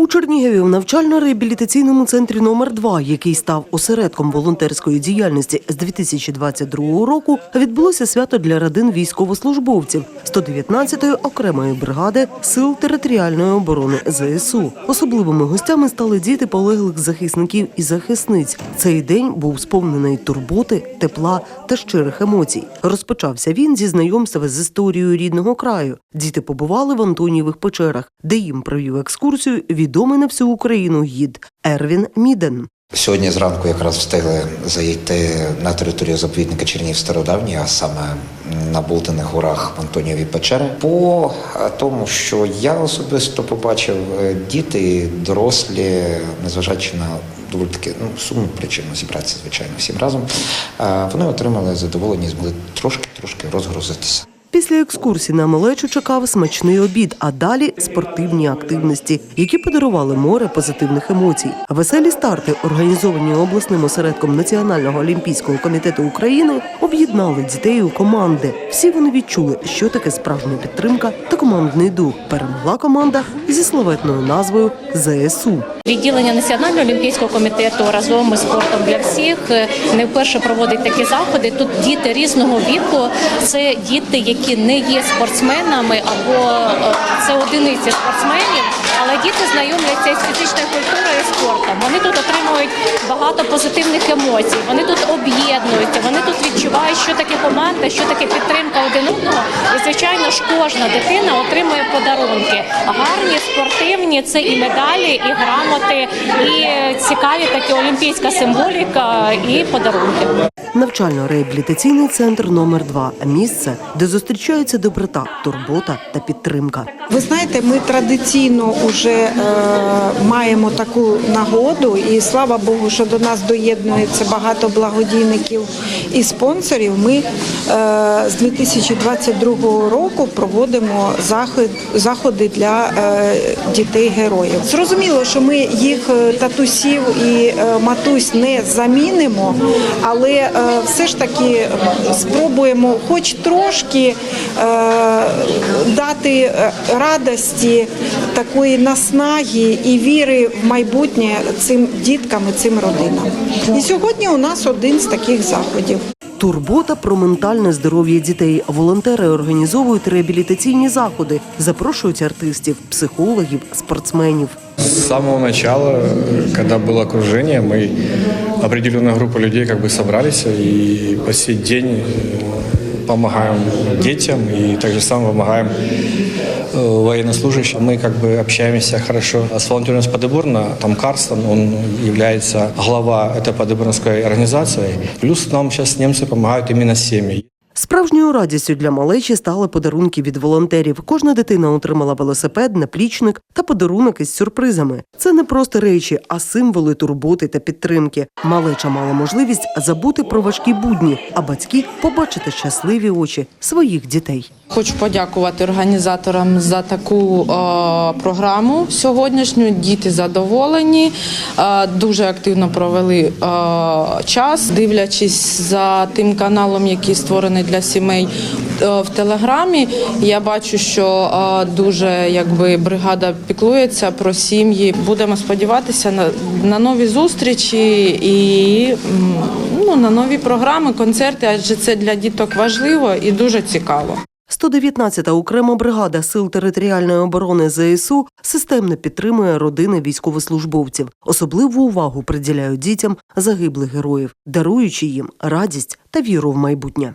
У Чернігові в навчально-реабілітаційному центрі номер 2 який став осередком волонтерської діяльності з 2022 року, відбулося свято для родин військовослужбовців 119-ї окремої бригади сил територіальної оборони ЗСУ. Особливими гостями стали діти полеглих захисників і захисниць. Цей день був сповнений турботи, тепла та щирих емоцій. Розпочався він зі знайомства з історією рідного краю. Діти побували в Антонієвих печерах, де їм провів екскурсію відомий на всю Україну гід Ервін Міден. Сьогодні зранку якраз встигли зайти на територію заповідника Чернігів Стародавній, а саме на Болтаних горах в Антонієві печери. По тому, що я особисто побачив, е, діти, дорослі, незважаючи на доволі таки ну, сумну причину зібратися, звичайно, всім разом, е, вони отримали задоволення змогли трошки-трошки розгрузитися. Після екскурсії на малечу чекав смачний обід, а далі спортивні активності, які подарували море позитивних емоцій. Веселі старти, організовані обласним осередком Національного олімпійського комітету України, об'єднали дітей у команди. Всі вони відчули, що таке справжня підтримка та командний дух. Перемогла команда зі словетною назвою ЗСУ. Відділення Національного олімпійського комітету разом із спортом для всіх е, не вперше проводить такі заходи. Тут діти різного віку. Це діти, які не є спортсменами, або е, це одиниці спортсменів, але діти знайомляться з фізичною культурою і спортом. Вони тут отримують багато позитивних емоцій. Вони тут об'єднуються. Вони тут відчувають, що таке команда, що таке підтримка один одного. І звичайно ж кожна дитина отримує подарунки. Гарні, спортивні це і медалі, і грамоти, і цікаві такі олімпійська символіка і подарунки. Навчально-реабілітаційний центр номер 2 місце, де зустрічаються доброта, турбота та підтримка. Ви знаєте, ми традиційно вже е, маємо таку нагоду, і слава Богу, що до нас доєднується багато благодійників і спонсорів. Ми е, з 2022 року проводимо захід, заходи для е, дітей героїв. Зрозуміло, що ми їх е, татусів і е, матусь не замінимо, але е, все ж таки спробуємо, хоч трошки е, дати е, радості, такої наснаги і віри в майбутнє цим діткам і цим родинам. І сьогодні у нас один з таких заходів. Турбота про ментальне здоров'я дітей. Волонтери організовують реабілітаційні заходи, запрошують артистів, психологів, спортсменів. С самого начала, э, когда было окружение, мы определенная группа людей как бы собрались и по сей день э, помогаем детям и также само помогаем э, военнослужащим. Мы как бы общаемся хорошо с волонтером с Подеборна, там Карстон, он является глава этой подеборнской организации. Плюс нам сейчас немцы помогают именно семьи. Справжньою радістю для малечі стали подарунки від волонтерів. Кожна дитина отримала велосипед, наплічник та подарунок із сюрпризами. Це не просто речі, а символи турботи та підтримки. Малеча мала можливість забути про важкі будні, а батьки побачити щасливі очі своїх дітей. Хочу подякувати організаторам за таку е, програму сьогоднішню. Діти задоволені, е, дуже активно провели е, час, дивлячись за тим каналом, який створений для сімей е, в телеграмі. Я бачу, що е, дуже якби бригада піклується про сім'ї. Будемо сподіватися на, на нові зустрічі і ну, на нові програми, концерти, адже це для діток важливо і дуже цікаво. 119-та окрема бригада сил територіальної оборони ЗСУ системно підтримує родини військовослужбовців. Особливу увагу приділяють дітям загиблих героїв, даруючи їм радість та віру в майбутнє.